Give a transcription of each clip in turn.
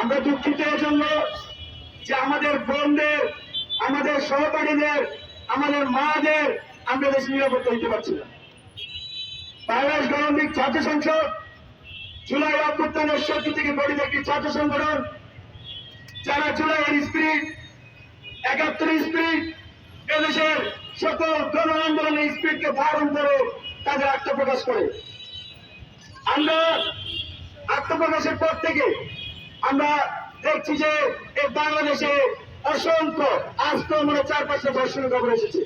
আমরা দুঃখিত জন্য যে আমাদের বোনদের, আমাদের সহপাঠীদের, আমাদের মাদের আমরা বেশি নিরাপত্তা দিতে পারছি না। বাংলাদেশ গণতান্ত্রিক ছাত্র সংসদ জুলাই অভ্যুত্থানের শক্তি থেকে গঠিত একটি ছাত্র সংগঠন, যারা জুলাইয়ের স্পিরিট একাত্তর স্পিরিট, এদেশের সকল গণ আন্দোলনের স্পিরিটকে ধারণ করে তাদের আত্মপ্রকাশ করে। আমরা আত্মপ্রকাশের পর থেকে আমরা দেখছি যে এই বাংলাদেশে অসংখ্য আজ তো মানে চার পাঁচটা ধর্ষণের খবর এসেছে।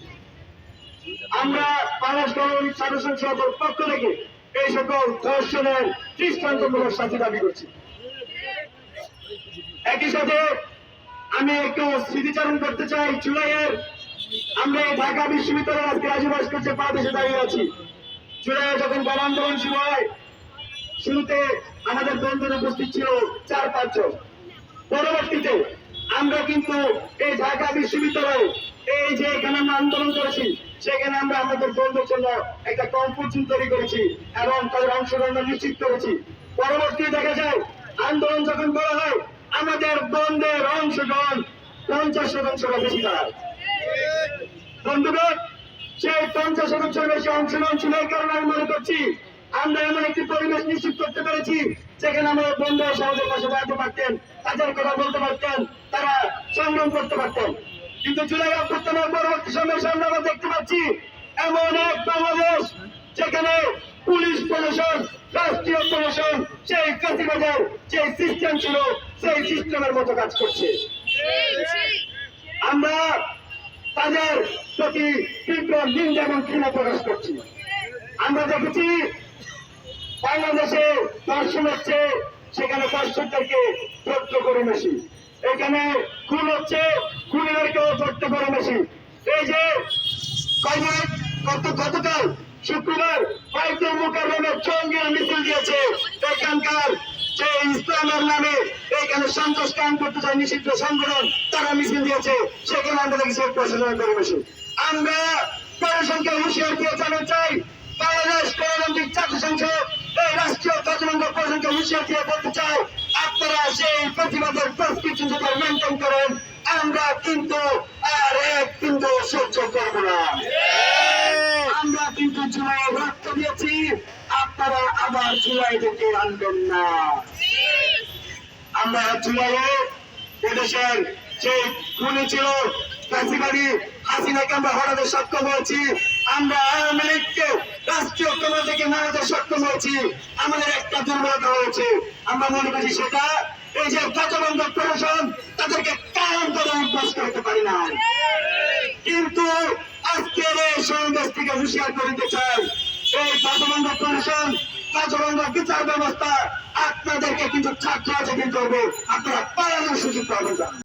আমরা বাংলাদেশ গণতান্ত্রিক ছাত্র সংসদের পক্ষ থেকে এই সকল ধর্ষণের দৃষ্টান্তমূলক শাস্তি দাবি করছি। একই সাথে আমি একটু স্মৃতিচারণ করতে চাই জুলাইয়ের। আমরা ঢাকা বিশ্ববিদ্যালয়ের আজকে রাজু ভাস্কর্যের পা দেশে দাঁড়িয়ে আছি। জুলাইয়ে যখন গণ আন্দোলন শুরু হয়, শুরুতে আমাদের বন্ধুরা উপস্থিত ছিল চার পাঁচজন। পরবর্তীতে আমরা কিন্তু এই ঢাকা বিশ্ববিদ্যালয়ে, এই যে এখানে আমরা আন্দোলন করেছি, সেখানে আমরা আমাদের বন্ধুর জন্য একটা কম্পোজিশন তৈরি করেছি এবং তাদের অংশগ্রহণ নিশ্চিত করেছি। পরবর্তী দেখা যায়, আন্দোলন যখন করা হয়, আমাদের বন্ধের অংশগ্রহণ পঞ্চাশ শতাংশ বেশি বন্ধুগণ, সেই পঞ্চাশ শতাংশের বেশি অংশগ্রহণ ছিল এই কারণে আমি মনে করছি আমরা এমন একটি পরিবেশ নিশ্চিত করতে পেরেছি, যেখানে আমাদের বন্ধু সমাজের পাশে দাঁড়াতে পারতেন, তাদের কথা বলতে পারতেন, তারা সংগ্রাম করতে পারতেন। কিন্তু জুলাই অভ্যুত্থানের পরবর্তী সময় সামনে আমরা দেখতে পাচ্ছি, এমন এক বাংলাদেশ যেখানে পুলিশ প্রশাসন, রাষ্ট্রীয় প্রশাসন, সেই ফেসিবাদের যে সিস্টেম ছিল, সেই সিস্টেমের মতো কাজ করছে। আমরা তাদের প্রতি তীব্র নিন্দা এবং ঘৃণা প্রকাশ করছি। আমরা দেখেছি বাংলাদেশে দর্শন হচ্ছে, সেখানে দর্শকদেরকে ধৈর্য করে বেশি এখানে খুন হচ্ছে, খুনিদেরকেও ধৈর্য করে বেশি এই যে গত গতকাল শুক্রবার বাইতুল মুকাররমের জঙ্গির মিছিল দিয়েছে, এখানকার যে ইসলামের নামে, এখানে সন্তোষ কাম করতে চায় নিষিদ্ধ সংগঠন, তারা মিছিল দিয়েছে, সেখানে আমরা দেখেছি প্রশাসনের পরিবেশে আমরা প্রশাসনকে হুঁশিয়ার দিয়ে জানাতে চাই, বাংলাদেশ গণতান্ত্রিক ছাত্র সংসদ রাষ্ট্রীয় কার্যক্রম প্রশাসনকে হুঁশিয়ার দিয়ে বলতে চাই, আপনারা সেই প্রতিবাদের প্রেসক্রিপশন যদি মেনটেন করেন, আমরা কিন্তু আর এক কিন্তু সহ্য করব না। আমরা কিন্তু জুলাই রক্ত দিয়েছি, আপনারা আবার জুলাই থেকে আনবেন না। আমরা জুলাইয়ে এদেশের যে খুনি ছিল, ফ্যাসিবাদী হাসিনাকে আমরা হঠাতে সক্ষম হয়েছি আমরা আওয়ামী লীগকে থেকে নাড়াতে সক্ষম হয়েছি। আমাদের একটা দুর্বলতা হয়েছে। আমরা মনে করি সেটা এই যে প্রচলন প্রশাসন, তাদেরকে কারণ করে অভ্যাস করতে পারি না কিন্তু আজকের এই সমাবেশ থেকে হুঁশিয়ার করিতে চাই, এই কাজবন্ধ প্রশাসন কাজবন্ধ বিচার ব্যবস্থা আপনাদেরকে কিন্তু ছাত্র আছে হবে আপনারা পালানোর সুযোগ পাবেন।